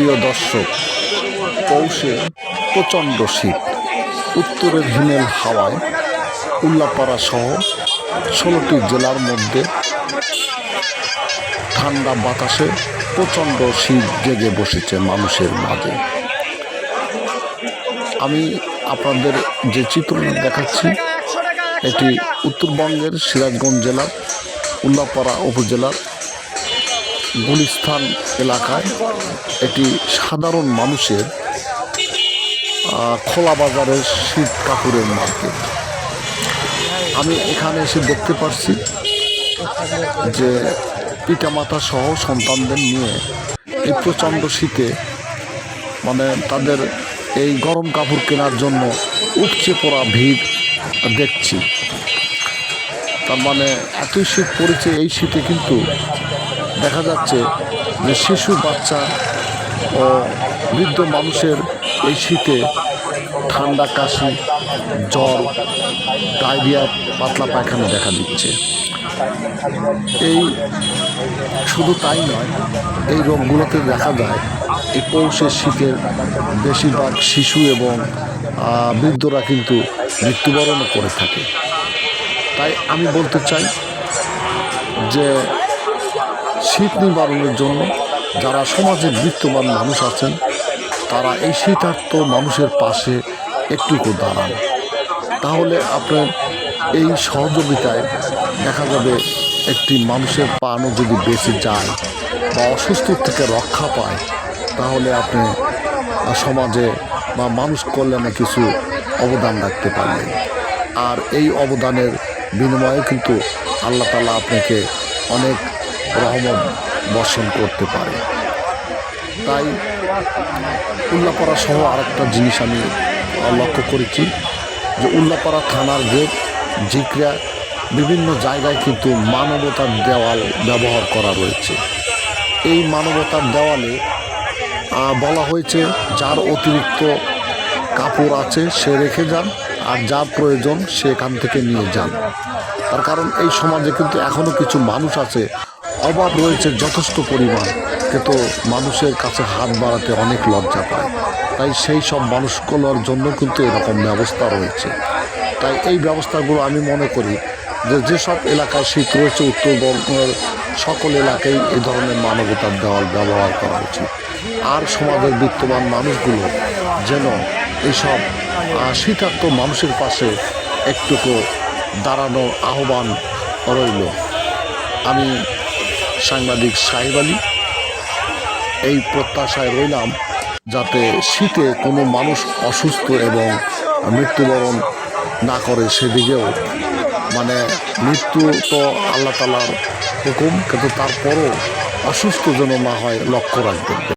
প্রিয় দর্শক, পৌষে প্রচণ্ড শীত। উত্তরের হিমেল হাওয়ায় উল্লাপাড়া সহ ষোলোটি জেলার মধ্যে ঠান্ডা বাতাসে প্রচণ্ড শীত জেগে বসেছে মানুষের মাঝে। আমি আপনাদের যে চিত্র দেখাচ্ছি, এটি উত্তরবঙ্গের সিরাজগঞ্জ জেলার উল্লাপাড়া উপজেলার গুলিস্থান এলাকায় এটি সাধারণ মানুষের খোলা বাজারের শীত কাপড়ের মার্কেট। আমি এখানে এসে দেখতে পারছি যে পিতামাতা সহ সন্তানদের নিয়ে এই প্রচণ্ড শীতে মানে তাদের এই গরম কাপড় কেনার জন্য উপচে পড়া ভিড় দেখছি। তার মানে এতই শীত পড়েছে এই শীতে কিন্তু দেখা যাচ্ছে যে শিশু, বাচ্চা ও বৃদ্ধ মানুষের এই শীতে ঠান্ডা, কাশি, জ্বর, ডায়রিয়া, পাতলা পায়খানা দেখা দিচ্ছে। এই শুধু তাই নয়, এই রোগগুলোতে দেখা যায় এই পৌষের শীতের বেশিরভাগ শিশু এবং বৃদ্ধরা কিন্তু মৃত্যুবরণও করে থাকে। তাই আমি বলতে চাই যে শীত নিবারণের জন্য যারা সমাজে বিত্তবান মানুষ আছেন, তারা এই শীতার্থ মানুষের পাশে একটুকু দাঁড়ান। তাহলে আপনার এই সহযোগিতায় দেখা যাবে একটি মানুষের প্রাণও যদি বেঁচে যায় বা অসুস্থ থেকে রক্ষা পায়, তাহলে আপনি সমাজে বা মানুষ কল্যাণে কিছু অবদান রাখতে পারবেন। আর এই অবদানের বিনিময়ে কিন্তু আল্লাহ তালা আপনাকে অনেক রহমত বর্ষণ করতে পারে। তাই উল্লাপাড়া সহ আরেকটা জিনিস আমি লক্ষ্য করেছি যে উল্লাপাড়া থানার গেট, জিকরা, বিভিন্ন জায়গায় কিন্তু মানবতার দেওয়াল ব্যবহার করা রয়েছে। এই মানবতার দেওয়ালে বলা হয়েছে যার অতিরিক্ত কাপড় আছে সে রেখে যান আর যার প্রয়োজন সে এখান থেকে নিয়ে যান। তার কারণ এই সমাজে কিন্তু এখনও কিছু মানুষ আছে অভাব রয়েছে যথেষ্ট পরিমাণ। কিন্তু মানুষের কাছে হাত বাড়াতে অনেক লজ্জা পায়। তাই সেই সব মানুষগুলোর জন্য কিন্তু এরকম ব্যবস্থা রয়েছে। তাই এই ব্যবস্থাগুলো আমি মনে করি যে যেসব এলাকায় শীত রয়েছে উত্তরবঙ্গের সকল এলাকায় এই ধরনের মানবতার দেওয়াল ব্যবহার করা উচিত। আর সমাজের বিত্তমান মানুষগুলো যেন এইসব শীতার্থ মানুষের পাশে একটুকু দাঁড়ানোর আহ্বান রইল। আমি সাংবাদিক সাহেব আলী, এই প্রত্যাশায় রইলাম যাতে শীতে কোনো মানুষ অসুস্থ এবং মৃত্যুবরণ না করে সেদিকেও। মানে মৃত্যু তো আল্লাহ তালার হুকুম, কিন্তু তারপরও অসুস্থ যেন না হয় লক্ষ্য রাখবেন।